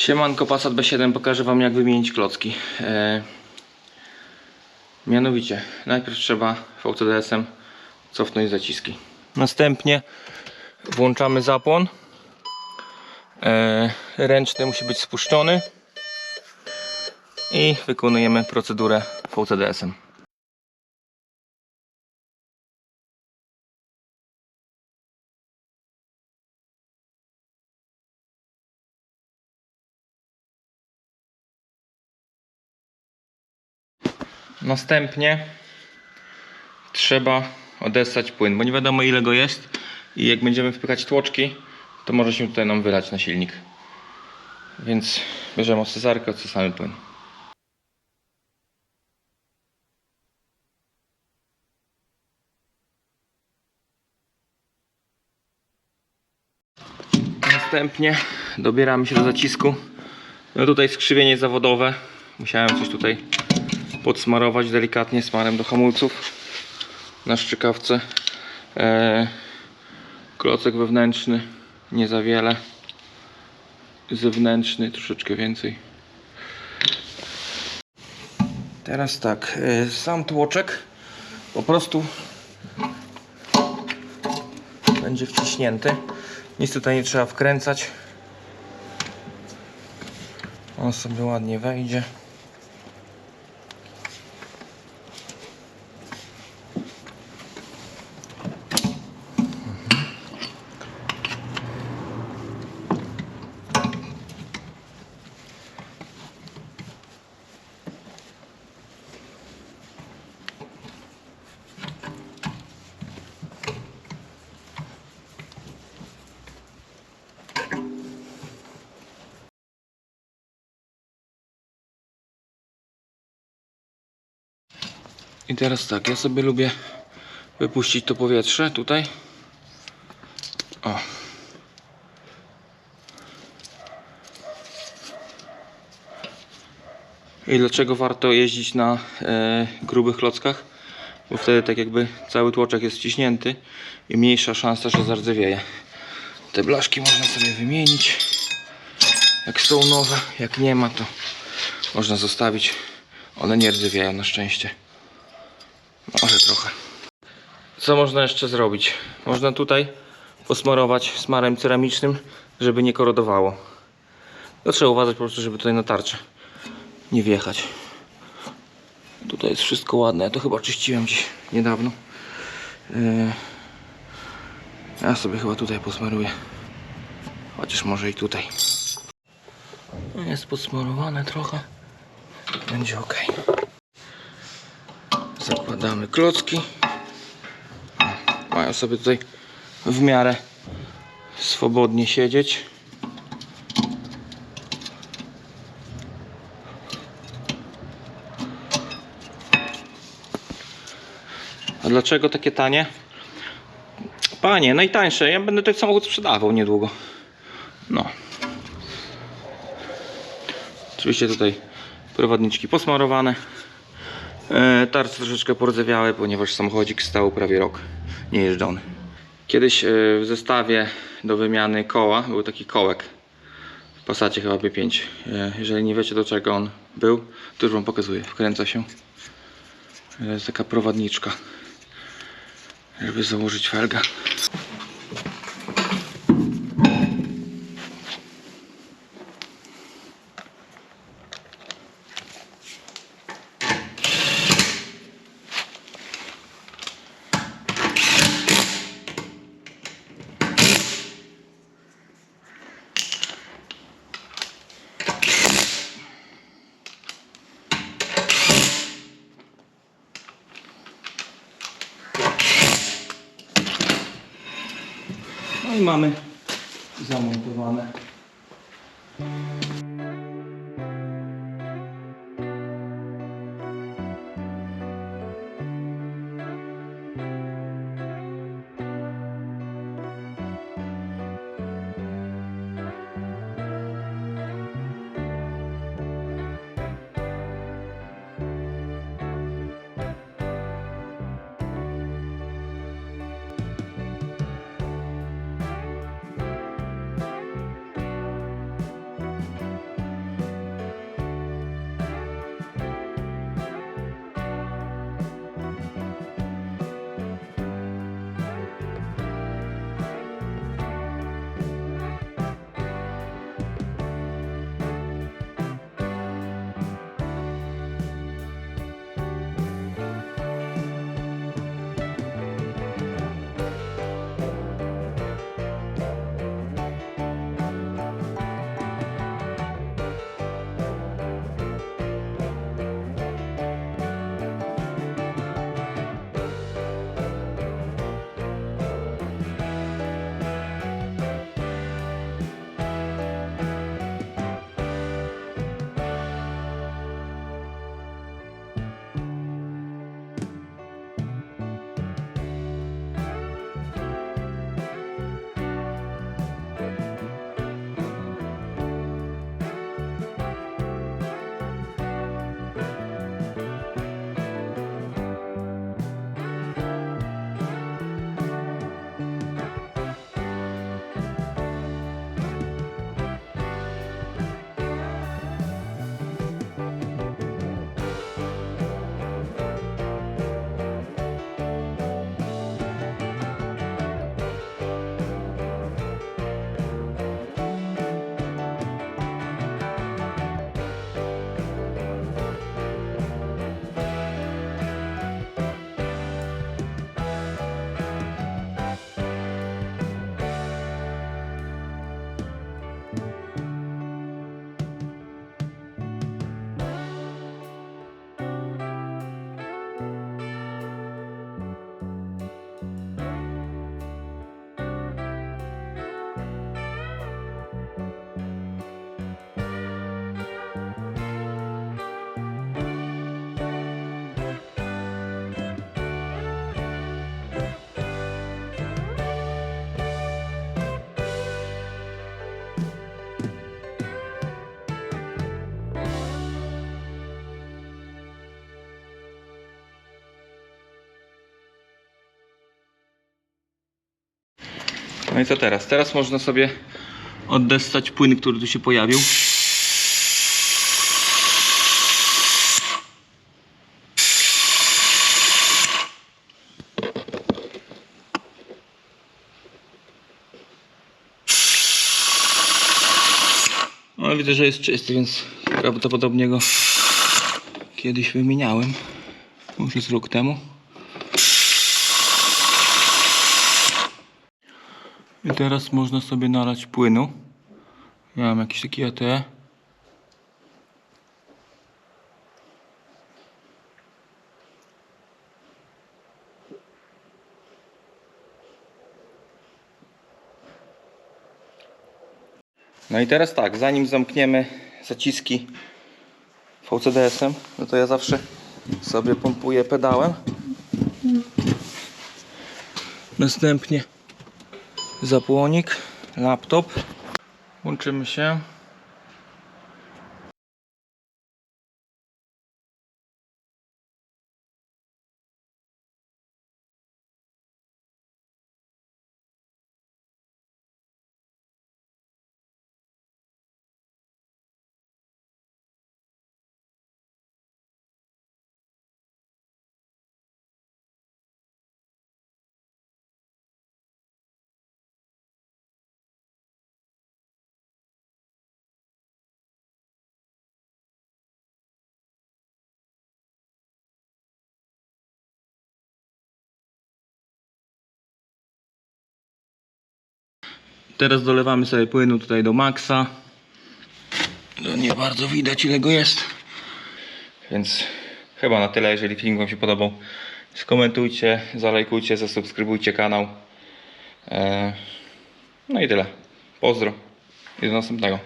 Siemanko Passat B7, pokażę Wam jak wymienić klocki. E, mianowicie, najpierw trzeba VCDS-em cofnąć zaciski. Następnie włączamy zapłon. E, ręczny musi być spuszczony. I wykonujemy procedurę VCDS-em. Następnie trzeba odessać płyn, bo nie wiadomo ile go jest i jak będziemy wpychać tłoczki, to może się tutaj nam wylać na silnik. Więc bierzemy cezarkę, odsysamy płyn. Następnie dobieramy się do zacisku. No tutaj skrzywienie zawodowe. Musiałem coś tutaj podsmarować delikatnie smarem do hamulców na szczykawce. Eee, klocek wewnętrzny nie za wiele. Zewnętrzny troszeczkę więcej. Teraz tak, e, sam tłoczek po prostu będzie wciśnięty. Nic tutaj nie trzeba wkręcać. On sobie ładnie wejdzie. I teraz tak, ja sobie lubię wypuścić to powietrze tutaj. O. I dlaczego warto jeździć na e, grubych klockach? Bo wtedy tak jakby cały tłoczek jest wciśnięty i mniejsza szansa, że zardzewieje. Te blaszki można sobie wymienić. Jak są nowe, jak nie ma to można zostawić. One nie rdzewieją na szczęście. Może trochę. Co można jeszcze zrobić? Można tutaj posmarować smarem ceramicznym, żeby nie korodowało. To trzeba uważać po prostu, żeby tutaj na tarczę nie wjechać. Tutaj jest wszystko ładne. Ja to chyba czyściłem dziś niedawno. Ja sobie chyba tutaj posmaruję. Chociaż może i tutaj. Jest posmarowane trochę. Będzie ok. Zakładamy klocki. Mają sobie tutaj w miarę swobodnie siedzieć. A dlaczego takie tanie? Panie, najtańsze. Ja będę ten samochód sprzedawał niedługo. No. Oczywiście tutaj prowadniczki posmarowane. E, Tarce troszeczkę porzewiałe, ponieważ samochodzik stał prawie rok niejeżdżony. Kiedyś e, w zestawie do wymiany koła był taki kołek w Passacie chyba B5. E, Jeżeli nie wiecie do czego on był, to już wam pokazuję. Wkręca się. To jest taka prowadniczka, żeby założyć felgę. I mamy zamontowane. No i co teraz? Teraz można sobie oddestać płyn, który tu się pojawił. No widzę, że jest czysty, więc prawdopodobnie go kiedyś wymieniałem. Może z rok temu. I teraz można sobie nalać płynu. Ja mam jakiś taki ATE. No i teraz tak, zanim zamkniemy zaciski VCDS-em, no to ja zawsze sobie pompuję pedałem. Następnie zapłonik, laptop. Łączymy się. Teraz dolewamy sobie płynu tutaj do maksa. No nie bardzo widać ile go jest. Więc chyba na tyle, jeżeli film Wam się podobał. Skomentujcie, zalajkujcie, zasubskrybujcie kanał. Eee, No i tyle. Pozdro. I do następnego.